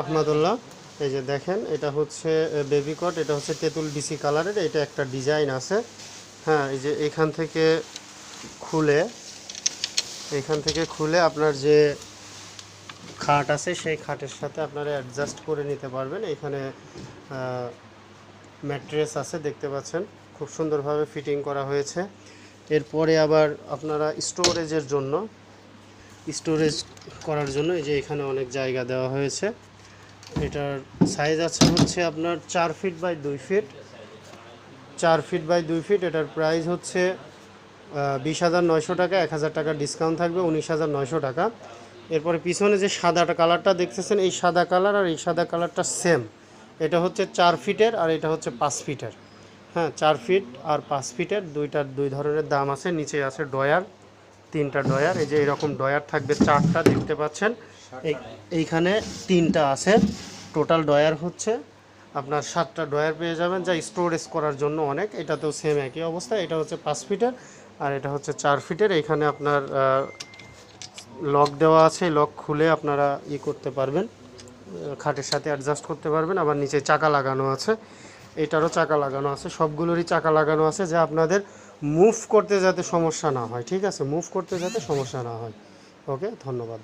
রহমতুল্লাহ এই যে দেখেন, এটা হচ্ছে বেবি কট এটা হচ্ছে তেঁতুল ডিসি কালারের এটা একটা ডিজাইন আছে। হ্যাঁ এই যে এখান থেকে খুলে, এখান থেকে খুলে আপনার যে খাট আছে, সেই খাটের সাথে আপনারা অ্যাডজাস্ট করে নিতে পারবেন। এখানে ম্যাট্রেস আছে, দেখতে পাচ্ছেন। খুব সুন্দরভাবে ফিটিং করা হয়েছে। এরপরে আবার আপনারা স্টোরেজের জন্য স্টোরেজ করার জন্য এই যে এখানে অনেক জায়গা দেওয়া হয়েছে। এটার সাইজ আছে হচ্ছে আপনার চার ফিট বাই দুই ফিট চার ফিট বাই দুই ফিট এটার প্রাইস হচ্ছে বিশ হাজার নয়শো টাকা, এক হাজার টাকা ডিসকাউন্ট থাকবে, উনিশ হাজার নয়শো টাকা। এরপরে পিছনে যে সাদাটা কালারটা দেখতেছেন, এই সাদা কালার আর এই সাদা কালারটা সেম এটা হচ্ছে চার ফিটের আর এটা হচ্ছে পাঁচ ফিটের হ্যাঁ চার ফিট আর পাঁচ ফিটের দুইটার দুই ধরনের দাম আছে, নিচে আছে ডয়ার তিনটা ডয়ার এই যে এরকম ডয়ার থাকবে চারটা, দেখতে পাচ্ছেন। এই- এইখানে তিনটা আছে, টোটাল ডয়ার হচ্ছে, আপনার সাতটা ডয়ার পেয়ে যাবেন, যা স্টোরেজ করার জন্য অনেক, এটাতেও সেম একই অবস্থা, এটা হচ্ছে পাঁচ ফিটের, আর এটা হচ্ছে চার ফিটের এইখানে আপনার লক দেওয়া আছে, লক খুলে আপনারা ই করতে পারবেন, খাটের সাথে অ্যাডজাস্ট করতে পারবেন, আবার নিচে চাকা লাগানো আছে, এটারও চাকা লাগানো আছে, সবগুলোরই চাকা লাগানো আছে, যা আপনাদের মুভ করতে যাতে সমস্যা না হয়, ঠিক আছে? মুভ করতে যাতে সমস্যা না হয়। ওকে ধন্যবাদ।